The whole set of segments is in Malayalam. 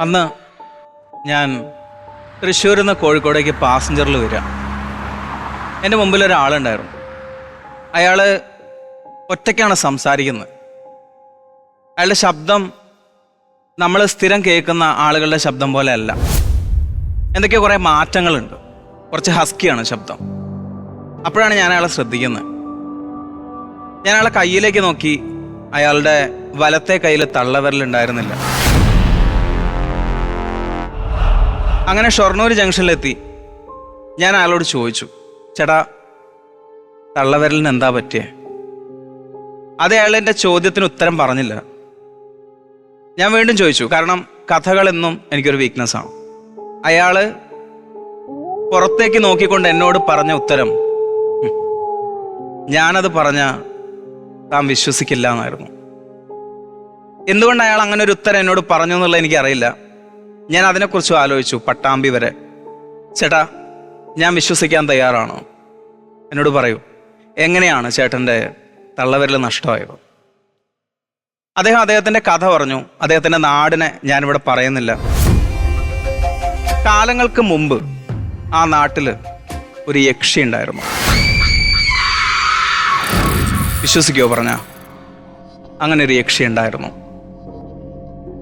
അന്ന് ഞാൻ തൃശ്ശൂരിൽ നിന്ന് കോഴിക്കോടേക്ക് പാസഞ്ചറിൽ വരിക. എന്റെ മുമ്പിൽ ഒരാളുണ്ടായിരുന്നു. അയാൾ ഒറ്റയ്ക്കാണ് സംസാരിക്കുന്നത്. അയാളുടെ ശബ്ദം നമ്മൾ സ്ഥിരം കേൾക്കുന്ന ആളുകളുടെ ശബ്ദം പോലെ അല്ല. എന്തൊക്കെയോ കുറേ മാറ്റങ്ങളുണ്ട്. കുറച്ച് ഹസ്കിയാണ് ശബ്ദം. അപ്പോഴാണ് ഞാൻ അയാളെ ശ്രദ്ധിക്കുന്നത്. ഞാൻ അയാളെ കയ്യിലേക്ക് നോക്കി അയാളുടെ വലത്തെ കയ്യിൽ തള്ളവിരലുണ്ടായിരുന്നില്ല. അങ്ങനെ ഷൊർണൂർ ജംഗ്ഷനിലെത്തി. ഞാൻ അയാളോട് ചോദിച്ചു ചേട്ടാ തള്ളവിരലിന് എന്താ പറ്റിയേ? അത് അയാൾ എന്റെ ചോദ്യത്തിന് ഉത്തരം പറഞ്ഞില്ല. ഞാൻ വീണ്ടും ചോദിച്ചു കാരണം കഥകളെന്നും എനിക്കൊരു വീക്ക്നെസ് ആണ്. അയാൾ പുറത്തേക്ക് നോക്കിക്കൊണ്ട് എന്നോട് പറഞ്ഞ ഉത്തരം "ഉം, ഞാനത് പറഞ്ഞ താൻ വിശ്വസിക്കില്ല എന്നായിരുന്നു. എന്തുകൊണ്ട് അയാൾ അങ്ങനെ ഒരു ഉത്തരം എന്നോട് പറഞ്ഞു എന്നുള്ളത് എനിക്കറിയില്ല. ഞാൻ അതിനെക്കുറിച്ച് ആലോചിച്ചു പട്ടാമ്പി വരെ. ചേട്ടാ ഞാൻ വിശ്വസിക്കാൻ തയ്യാറാണ്? എന്നോട് പറയൂ എങ്ങനെയാണ് ചേട്ടന്റെ തള്ളവരിൽ നഷ്ടമായത്? അദ്ദേഹം അദ്ദേഹത്തിന്റെ കഥ പറഞ്ഞു അദ്ദേഹത്തിന്റെ നാടിനെ ഞാനിവിടെ പറയുന്നില്ല. കാലങ്ങൾക്ക് മുമ്പ് ആ നാട്ടിൽ ഒരു യക്ഷി ഉണ്ടായിരുന്നു. വിശ്വസിക്കുമോ പറഞ്ഞ? അങ്ങനെ ഒരു യക്ഷി ഉണ്ടായിരുന്നു.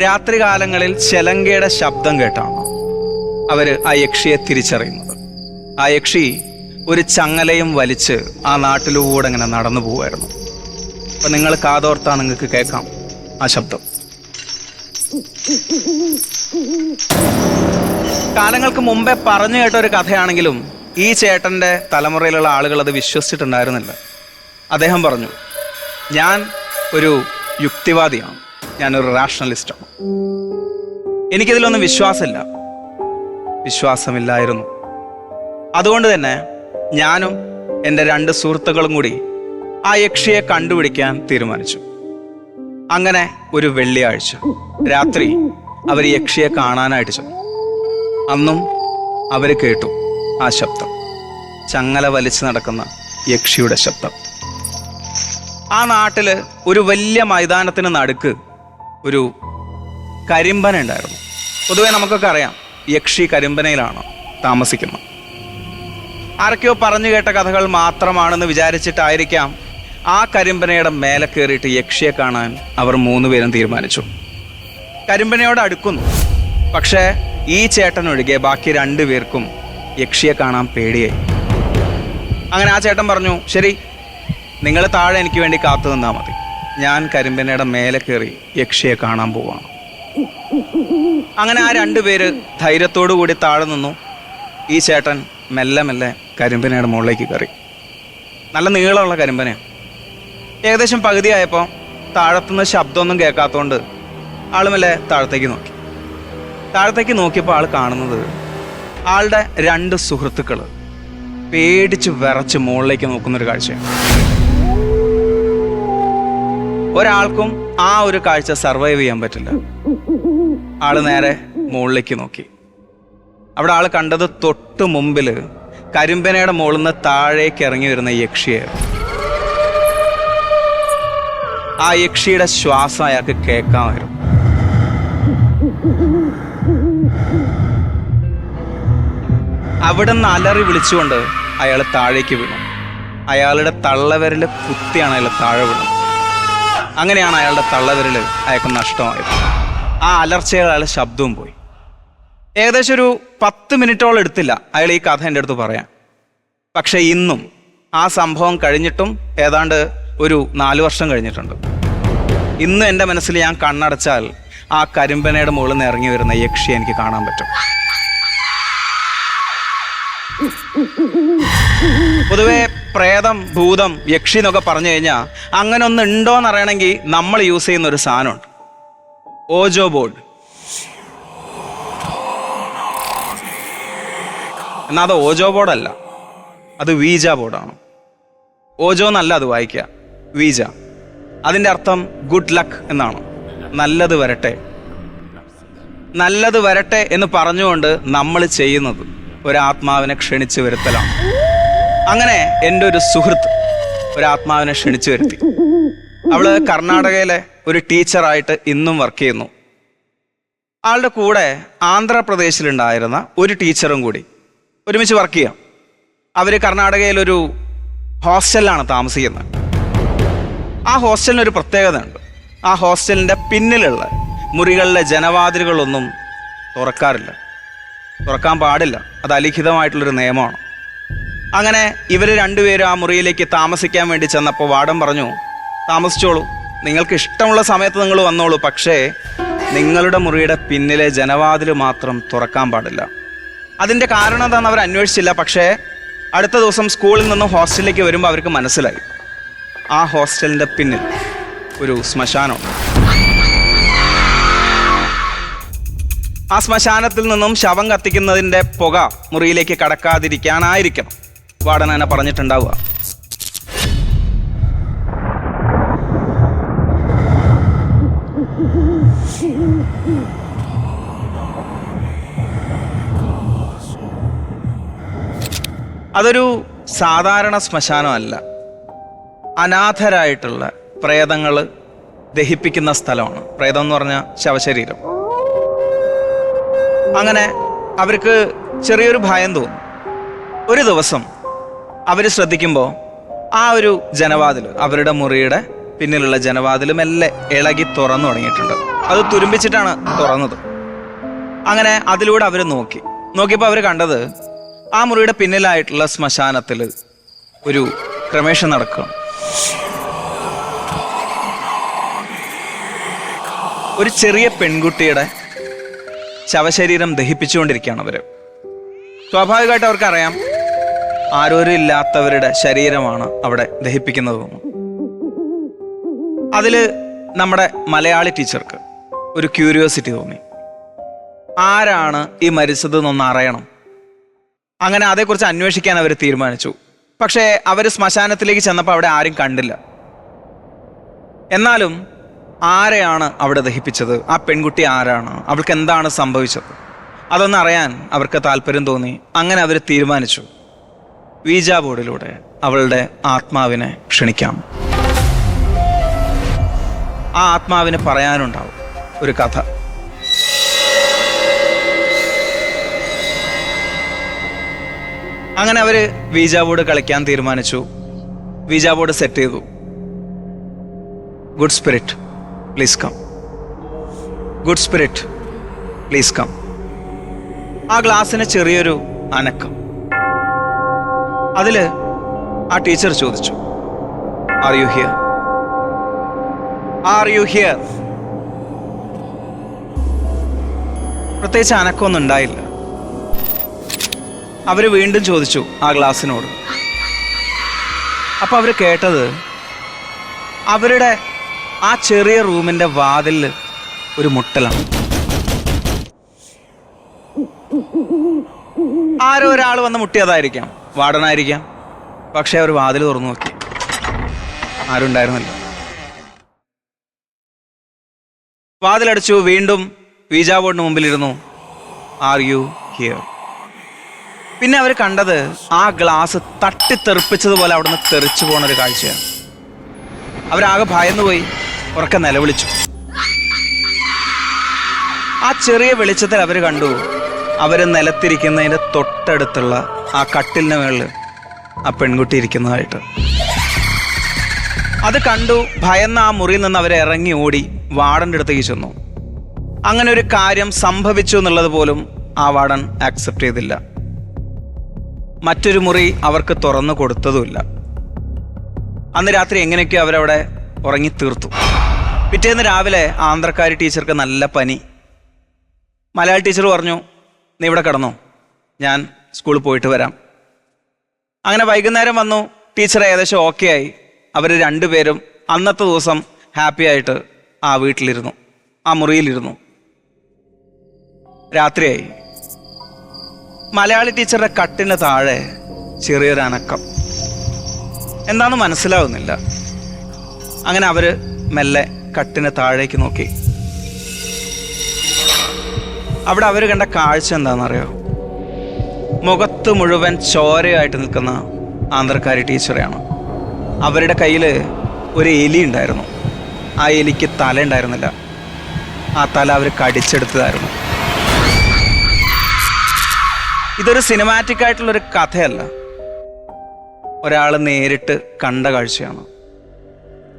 രാത്രികാലങ്ങളിൽ ചെലങ്കയുടെ ശബ്ദം കേട്ടാണ് അവർ ആ യക്ഷിയെ തിരിച്ചറിയുന്നത്. ആ യക്ഷി ഒരു ചങ്ങലയും വലിച്ച് ആ നാട്ടിലൂടെ ഇങ്ങനെ നടന്നു പോവായിരുന്നു അപ്പൊ നിങ്ങൾ കാതോർത്താ നിങ്ങൾക്ക് കേൾക്കാം ആ ശബ്ദം. കാലങ്ങൾക്ക് മുമ്പേ പറഞ്ഞു കേട്ട ഒരു കഥയാണെങ്കിലും ഈ ചേട്ടന്റെ തലമുറയിലുള്ള ആളുകൾ അത് വിശ്വസിച്ചിട്ടുണ്ടായിരുന്നില്ല. അദ്ദേഹം പറഞ്ഞു ഞാൻ ഒരു യുക്തിവാദിയാണ്. ഞാനൊരു റാഷണലിസ്റ്റാണ് എനിക്കിതിലൊന്നും വിശ്വാസമില്ല. വിശ്വാസമില്ലായിരുന്നു. അതുകൊണ്ട് തന്നെ ഞാനും എന്റെ രണ്ട് സുഹൃത്തുക്കളും കൂടി ആ യക്ഷിയെ കണ്ടുപിടിക്കാൻ തീരുമാനിച്ചു. അങ്ങനെ ഒരു വെള്ളിയാഴ്ച രാത്രി അവർ യക്ഷിയെ കാണാനായിട്ട് ചെന്നു. അന്നും അവർ കേട്ടു ആ ശബ്ദം. ചങ്ങല വലിച്ചു നടക്കുന്ന യക്ഷിയുടെ ശബ്ദം. ആ നാട്ടിൽ ഒരു വലിയ മൈതാനത്തിന് നടുക്ക് ഒരു കരിമ്പന ഉണ്ടായിരുന്നു. പൊതുവെ നമുക്കൊക്കെ അറിയാം യക്ഷി കരിമ്പനയിലാണ് താമസിക്കുന്നത്. ആരൊക്കെയോ പറഞ്ഞു കേട്ട കഥകൾ മാത്രമാണെന്ന് വിചാരിച്ചിട്ടായിരിക്കാം ആ കരിമ്പനയുടെ മേലെ കയറിയിട്ട് യക്ഷിയെ കാണാൻ അവർ മൂന്നുപേരും തീരുമാനിച്ചു. കരിമ്പനയോട് അടുക്കുന്നു. പക്ഷേ ഈ ചേട്ടൻ ഒഴികെ ബാക്കി രണ്ടുപേർക്കും യക്ഷിയെ കാണാൻ പേടിയായി. അങ്ങനെ ആ ചേട്ടൻ പറഞ്ഞു ശരി നിങ്ങൾ താഴെ എനിക്ക് വേണ്ടി കാത്തു നിന്നാൽ മതി. ഞാൻ കരിമ്പനയുടെ മേലെ കയറി യക്ഷിയെ കാണാൻ പോവാണ്. അങ്ങനെ ആ രണ്ടുപേര് ധൈര്യത്തോടു കൂടി താഴെ നിന്നു. ഈ ചേട്ടൻ മെല്ലെ മെല്ലെ കരിമ്പനയുടെ മുകളിലേക്ക് കയറി. നല്ല നീളമുള്ള കരിമ്പനയാണ് ഏകദേശം പകുതിയായപ്പോൾ താഴത്തുനിന്ന് ശബ്ദമൊന്നും കേൾക്കാത്തതുകൊണ്ട് ആൾ മെല്ലെ താഴത്തേക്ക് നോക്കി. താഴത്തേക്ക് നോക്കിയപ്പോൾ ആൾ കാണുന്നത് ആളുടെ രണ്ട് സുഹൃത്തുക്കൾ പേടിച്ച് വിറച്ച് മുകളിലേക്ക് നോക്കുന്നൊരു കാഴ്ചയാണ്. ഒരാൾക്കും ആ ഒരു കാഴ്ച സർവൈവ് ചെയ്യാൻ പറ്റില്ല. ആൾ നേരെ മുകളിലേക്ക് നോക്കി. അവിടെ ആൾ കണ്ടത് തൊട്ട് മുമ്പിൽ കരിമ്പനയുടെ മുകളിൽ നിന്ന് താഴേക്ക് ഇറങ്ങി വരുന്ന യക്ഷിയായിരുന്നു ആ യക്ഷിയുടെ ശ്വാസം അയാൾക്ക് കേൾക്കാമായിരുന്നു അവിടെ നിന്ന് അലറി വിളിച്ചുകൊണ്ട് അയാൾ താഴേക്ക് വീണു. അയാളുടെ തള്ളവിരൽ കുത്തിയാണ് അയാൾ താഴെ വീണത്. അങ്ങനെയാണ് അയാളുടെ തള്ളവിരൽ അയാൾക്ക് നഷ്ടമായത്. ആ അലർച്ചയിൽ ശബ്ദവും പോയി. ഏകദേശം ഒരു പത്ത് മിനിറ്റോളം എടുത്തില്ല അയാൾ ഈ കഥ എന്റെ അടുത്ത് പറയാൻ. പക്ഷെ ഇന്നും ആ സംഭവം കഴിഞ്ഞിട്ടും ഏതാണ്ട് ഒരു നാല് വർഷം കഴിഞ്ഞിട്ടുണ്ട്. ഇന്ന് എന്റെ മനസ്സിൽ ഞാൻ കണ്ണടച്ചാൽ ആ കരിമ്പനയുടെ മുകളിൽ നിന്ന് ഇറങ്ങി വരുന്ന യക്ഷി എനിക്ക് കാണാൻ പറ്റും. പൊതുവെ പ്രേതം ഭൂതം യക്ഷി എന്നൊക്കെ പറഞ്ഞു കഴിഞ്ഞാൽ അങ്ങനെ ഒന്ന് ഉണ്ടോന്ന് അറിയണമെങ്കിൽ നമ്മൾ യൂസ് ചെയ്യുന്ന ഒരു സാധനമുണ്ട്. Ouija board. എന്നാൽ അത് ഓജോ ബോർഡല്ല. അത് വീജ ബോർഡാണ്. ഓജോ എന്നല്ല അത് വായിക്കുക വീജ. അതിന്റെ അർത്ഥം ഗുഡ് ലക്ക് എന്നാണ്. നല്ലത് വരട്ടെ. നല്ലത് വരട്ടെ എന്ന് പറഞ്ഞുകൊണ്ട് നമ്മൾ ചെയ്യുന്നത് ഒരു ആത്മാവിനെ ക്ഷണിച്ചു വരുത്തലാണ്. അങ്ങനെ എന്റെ ഒരു സുഹൃത്ത് ഒരു ആത്മാവിനെ ക്ഷണിച്ചു വരുത്തി. അവൾ കർണാടകയിലെ ഒരു ടീച്ചറായിട്ട് ഇന്നും വർക്ക് ചെയ്യുന്നു. ആളുടെ കൂടെ ആന്ധ്രാപ്രദേശിലുണ്ടായിരുന്ന ഒരു ടീച്ചറും കൂടി ഒരുമിച്ച് വർക്ക് ചെയ്യാം. അവർ കർണാടകയിലൊരു ഹോസ്റ്റലിലാണ് താമസിക്കുന്നത്. ആ ഹോസ്റ്റലിന് ഒരു പ്രത്യേകത ഉണ്ട് ആ ഹോസ്റ്റലിന്റെ പിന്നിലുള്ള മുറികളിലെ ജനവാതിലുകളൊന്നും തുറക്കാറില്ല. തുറക്കാൻ പാടില്ല. അത് അലിഖിതമായിട്ടുള്ളൊരു നിയമമാണ്. അങ്ങനെ ഇവർ രണ്ടുപേരും ആ മുറിയിലേക്ക് താമസിക്കാൻ വേണ്ടി ചെന്നപ്പോൾ വാടം പറഞ്ഞു താമസിച്ചോളൂ. നിങ്ങൾക്ക് ഇഷ്ടമുള്ള സമയത്ത് നിങ്ങൾ വന്നോളൂ പക്ഷേ നിങ്ങളുടെ മുറിയുടെ പിന്നിലെ ജനവാതിൽ മാത്രം തുറക്കാൻ പാടില്ല. അതിന്റെ കാരണം എന്താണെന്ന് അവർ അന്വേഷിച്ചില്ല പക്ഷേ അടുത്ത ദിവസം സ്കൂളിൽ നിന്നും ഹോസ്റ്റലിലേക്ക് വരുമ്പോൾ അവർക്ക് മനസ്സിലായി. ആ ഹോസ്റ്റലിന്റെ പിന്നിൽ ഒരു ശ്മശാനമുണ്ട്. ആ ശ്മശാനത്തിൽ നിന്നും ശവം കത്തിക്കുന്നതിന്റെ പുക മുറിയിലേക്ക് കടക്കാതിരിക്കാനായിരിക്കണം. വാർഡൻ എന്നെ പറഞ്ഞിട്ടുണ്ടാവുക. അതൊരു സാധാരണ ശ്മശാനമല്ല അനാഥരായിട്ടുള്ള പ്രേതങ്ങൾ ദഹിപ്പിക്കുന്ന സ്ഥലമാണ്. പ്രേതം എന്ന് പറഞ്ഞ ശവശരീരം. അങ്ങനെ അവർക്ക് ചെറിയൊരു ഭയം തോന്നും. ഒരു ദിവസം അവർ ശ്രദ്ധിക്കുമ്പോൾ ആ ഒരു ജനവാതിൽ അവരുടെ മുറിയുടെ പിന്നിലുള്ള ജനവാതിലും എല്ലാം ഇളകി തുറന്നു തുടങ്ങിയിട്ടുണ്ട്. അത് തുരുമ്പിച്ചിട്ടാണ് തുറന്നത്. അങ്ങനെ അതിലൂടെ അവർ നോക്കി. നോക്കിയപ്പോൾ അവർ കണ്ടത് ആ മുറിയുടെ പിന്നിലായിട്ടുള്ള ശ്മശാനത്തിൽ ഒരു ക്രമേഷൻ നടക്കുക. ഒരു ചെറിയ പെൺകുട്ടിയുടെ ശവശരീരം ദഹിപ്പിച്ചുകൊണ്ടിരിക്കുകയാണ് അവർ സ്വാഭാവികമായിട്ട് അവർക്കറിയാം ആരോരും ഇല്ലാത്തവരുടെ ശരീരമാണ് അവിടെ ദഹിപ്പിക്കുന്നത്. അതിൽ നമ്മുടെ മലയാളി ടീച്ചർക്ക് ഒരു ക്യൂരിയോസിറ്റി തോന്നി. ആരാണ് ഈ മരിച്ചത് അറിയണം. അങ്ങനെ അതേക്കുറിച്ച് അന്വേഷിക്കാൻ അവർ തീരുമാനിച്ചു. പക്ഷേ അവർ ശ്മശാനത്തിലേക്ക് ചെന്നപ്പോൾ അവിടെ ആരും കണ്ടില്ല. എന്നാലും ആരെയാണ് അവിടെ ദഹിപ്പിച്ചത്? ആ പെൺകുട്ടി ആരാണ്? അവൾക്ക് എന്താണ് സംഭവിച്ചത്? അതൊന്നറിയാൻ അവർക്ക് താല്പര്യം തോന്നി. അങ്ങനെ അവർ തീരുമാനിച്ചു. വീജ ബോർഡിലൂടെ അവളുടെ ആത്മാവിനെ ക്ഷണിക്കാം. ആ ആത്മാവിന് പറയാനുണ്ടാവും ഒരു കഥ. അങ്ങനെ അവർ വീജ ബോർഡ് കളിക്കാൻ തീരുമാനിച്ചു. വീജ ബോർഡ് സെറ്റ് ചെയ്തു. Good spirit please come good spirit please come ആ ഗ്ലാസ്സിന് ചെറിയൊരു അനക്കം. അതിൽ ആ ടീച്ചർ ചോദിച്ചു are you here are you here പ്രത്യേകിച്ച് അനക്കൊന്നും ഉണ്ടായില്ല. അവർ വീണ്ടും ചോദിച്ചു ആ ഗ്ലാസ്സിനോട്. അപ്പൊ അവർ കേട്ടത് അവരുടെ ആ ചെറിയ റൂമിന്റെ വാതിൽ ഒരു മുട്ടലാണ്. ആരോ ഒരാൾ വന്ന് മുട്ടിയതായിരിക്കാം. വാർഡനായിരിക്കാം. പക്ഷെ അവർ വാതിൽ തുറന്നു നോക്കി. ആരും ഉണ്ടായിരുന്നില്ല വാതിലടച്ചു വീണ്ടും വീജാ ബോർഡിന് മുമ്പിലിരുന്നു. ആർ യു ഹിയർ പിന്നെ അവർ കണ്ടത് ആ ഗ്ലാസ് തട്ടിത്തെറിപ്പിച്ചതുപോലെ അവിടുന്ന് തെറിച്ചു പോണ ഒരു കാഴ്ചയാണ്. അവരാകെ ഭയന്നുപോയി. ഉറക്കെ നിലവിളിച്ചു. ആ ചെറിയ വെളിച്ചത്തിൽ അവർ കണ്ടു. അവർ നിലത്തിരിക്കുന്നതിന്റെ തൊട്ടടുത്തുള്ള ആ കട്ടിലിന് മേളിൽ ആ പെൺകുട്ടി ഇരിക്കുന്നതായിട്ട്. അത് കണ്ടു ഭയന്ന ആ മുറിയിൽ നിന്ന് അവർ ഇറങ്ങി ഓടി വാടന്റെ അടുത്തേക്ക് ചെന്നു. അങ്ങനെ ഒരു കാര്യം സംഭവിച്ചു എന്നുള്ളത് പോലും ആ വാടൻ ആക്സെപ്റ്റ് ചെയ്തില്ല. മറ്റൊരു മുറി അവർക്ക് തുറന്നു കൊടുത്തതുമില്ല. അന്ന് രാത്രി എങ്ങനെയൊക്കെയോ അവരവിടെ ഉറങ്ങി തീർത്തു. പിറ്റേന്ന് രാവിലെ ആന്ധ്രക്കാരി ടീച്ചർക്ക് നല്ല പനി. മലയാളി ടീച്ചർ പറഞ്ഞു നീ ഇവിടെ കിടന്നോ. ഞാൻ സ്കൂളിൽ പോയിട്ട് വരാം. അങ്ങനെ വൈകുന്നേരം വന്നു. ടീച്ചർ ഏകദേശം ഓക്കെ ആയി. അവർ രണ്ടുപേരും അന്നത്തെ ദിവസം ഹാപ്പി ആയിട്ട് ആ വീട്ടിലിരുന്നു. ആ മുറിയിലിരുന്നു. രാത്രിയായി. മലയാളി ടീച്ചറുടെ കട്ടിന് താഴെ ചെറിയൊരു അനക്കം. എന്താണെന്ന് മനസ്സിലാവുന്നില്ല. അങ്ങനെ അവർ മെല്ലെ കട്ടിന് താഴേക്ക് നോക്കി. അവിടെ അവർ കണ്ട കാഴ്ച എന്താണെന്നറിയോ? മുഖത്ത് മുഴുവൻ ചോരയായിട്ട് നിൽക്കുന്ന ആന്ധ്രക്കാരി ടീച്ചറെയാണ്. അവരുടെ കയ്യിൽ ഒരു എലി ഉണ്ടായിരുന്നു. ആ എലിക്ക് തല ഉണ്ടായിരുന്നില്ല. ആ തല അവർ കടിച്ചെടുത്തതായിരുന്നു. ഇതൊരു സിനിമാറ്റിക് ആയിട്ടുള്ളൊരു കഥയല്ല. ഒരാൾ നേരിട്ട് കണ്ട കാഴ്ചയാണ്.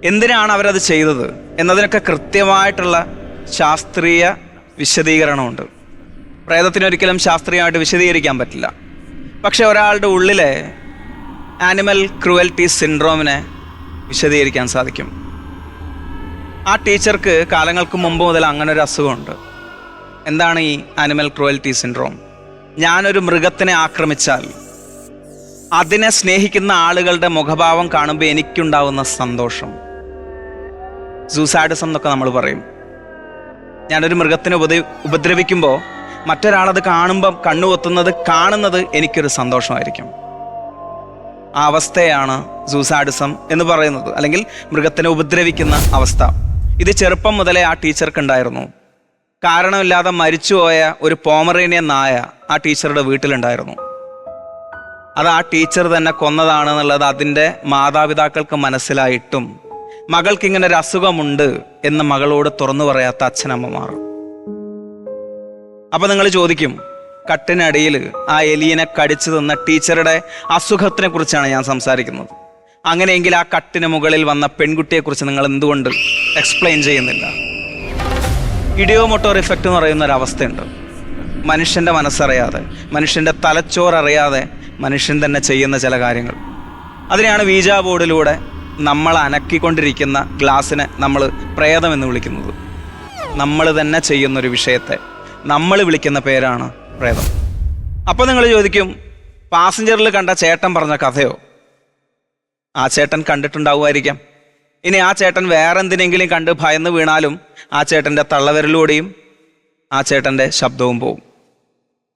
എന്തിനാണ് അവരത് ചെയ്തത്? എന്നതിനൊക്കെ കൃത്യമായിട്ടുള്ള ശാസ്ത്രീയ വിശദീകരണമുണ്ട്. പ്രേതത്തിന് ഒരിക്കലും ശാസ്ത്രീയമായിട്ട് വിശദീകരിക്കാൻ പറ്റില്ല. പക്ഷെ ഒരാളുടെ ഉള്ളിലെ ആനിമൽ ക്രുവൽറ്റി സിൻഡ്രോമിനെ വിശദീകരിക്കാൻ സാധിക്കും. ആ ടീച്ചർക്ക് കാലങ്ങൾക്ക് മുമ്പ് മുതൽ അങ്ങനെ ഒരു അസുഖമുണ്ട്. എന്താണ് ഈ ആനിമൽ ക്രുവൽറ്റി സിൻഡ്രോം? ഞാനൊരു മൃഗത്തിനെ ആക്രമിച്ചാൽ അതിനെ സ്നേഹിക്കുന്ന ആളുകളുടെ മുഖഭാവം കാണുമ്പോൾ എനിക്കുണ്ടാവുന്ന സന്തോഷം. സൂസാഡിസം എന്നൊക്കെ നമ്മൾ പറയും. ഞാനൊരു മൃഗത്തിനെ ഉപദ്ര ഉപദ്രവിക്കുമ്പോൾ മറ്റൊരാളത് കാണുമ്പം കണ്ണുകൊത്തുന്നത് കാണുന്നത് എനിക്കൊരു സന്തോഷമായിരിക്കും. ആ അവസ്ഥയാണ് സൂസാഡിസം എന്ന് പറയുന്നത് അല്ലെങ്കിൽ മൃഗത്തിനെ ഉപദ്രവിക്കുന്ന അവസ്ഥ. ഇത് ചെറുപ്പം മുതലേ ആ ടീച്ചർക്ക് ഉണ്ടായിരുന്നു കാരണമില്ലാതെ മരിച്ചുപോയ ഒരു പോമറേനിയൻ നായ ആ ടീച്ചറുടെ വീട്ടിലുണ്ടായിരുന്നു. അത് ആ ടീച്ചർ തന്നെ കൊന്നതാണെന്നുള്ളത് അതിന്റെ മാതാപിതാക്കൾക്ക് മനസ്സിലായിട്ടും മകൾക്ക് ഇങ്ങനെ ഒരു അസുഖമുണ്ട് എന്ന് മകളോട് തുറന്നു പറയാത്ത അച്ഛനമ്മമാർ. അപ്പൊ നിങ്ങൾ ചോദിക്കും കട്ടിനടിയിൽ ആ എലിയനെ കടിച്ചു തന്ന ടീച്ചറുടെ അസുഖത്തിനെ കുറിച്ചാണ് ഞാൻ സംസാരിക്കുന്നത്. അങ്ങനെയെങ്കിൽ ആ കട്ടിന് മുകളിൽ വന്ന പെൺകുട്ടിയെക്കുറിച്ച് നിങ്ങൾ എന്തുകൊണ്ട് എക്സ്പ്ലെയിൻ ചെയ്യുന്നില്ല? ഇഡിയോമോട്ടോർ ഇഫക്റ്റ് എന്ന് പറയുന്ന ഒരു അവസ്ഥയുണ്ട്. മനുഷ്യന്റെ മനസ്സറിയാതെ മനുഷ്യന്റെ തലച്ചോററിയാതെ മനുഷ്യൻ തന്നെ ചെയ്യുന്ന ചില കാര്യങ്ങൾ. അതിനെയാണ് വീജാ ബോർഡിലൂടെ നമ്മൾ അനക്കിക്കൊണ്ടിരിക്കുന്ന ഗ്ലാസ്സിനെ നമ്മൾ പ്രേതമെന്ന് വിളിക്കുന്നത്. നമ്മൾ തന്നെ ചെയ്യുന്നൊരു വിഷയത്തെ നമ്മൾ വിളിക്കുന്ന പേരാണ് പ്രേതം. അപ്പോൾ നിങ്ങൾ ചോദിക്കും പാസഞ്ചറിൽ കണ്ട ചേട്ടൻ പറഞ്ഞ കഥയോ? ആ ചേട്ടൻ കണ്ടിട്ടുണ്ടാവുമായിരിക്കാം. ഇനി ആ ചേട്ടൻ വേറെ എന്തിനെങ്കിലും കണ്ട് ഭയന്ന് വീണാലും ആ ചേട്ടന്റെ തള്ളവരലൂടെയും ആ ചേട്ടന്റെ ശബ്ദവും പോവും.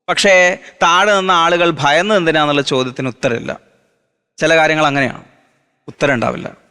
പക്ഷേ താഴെ നിന്ന ആളുകൾ ഭയന്ന് എന്തിനാന്നുള്ള ചോദ്യത്തിന് ഉത്തരമില്ല. ചില കാര്യങ്ങൾ അങ്ങനെയാണ്. ഉത്തരം ഉണ്ടാവില്ല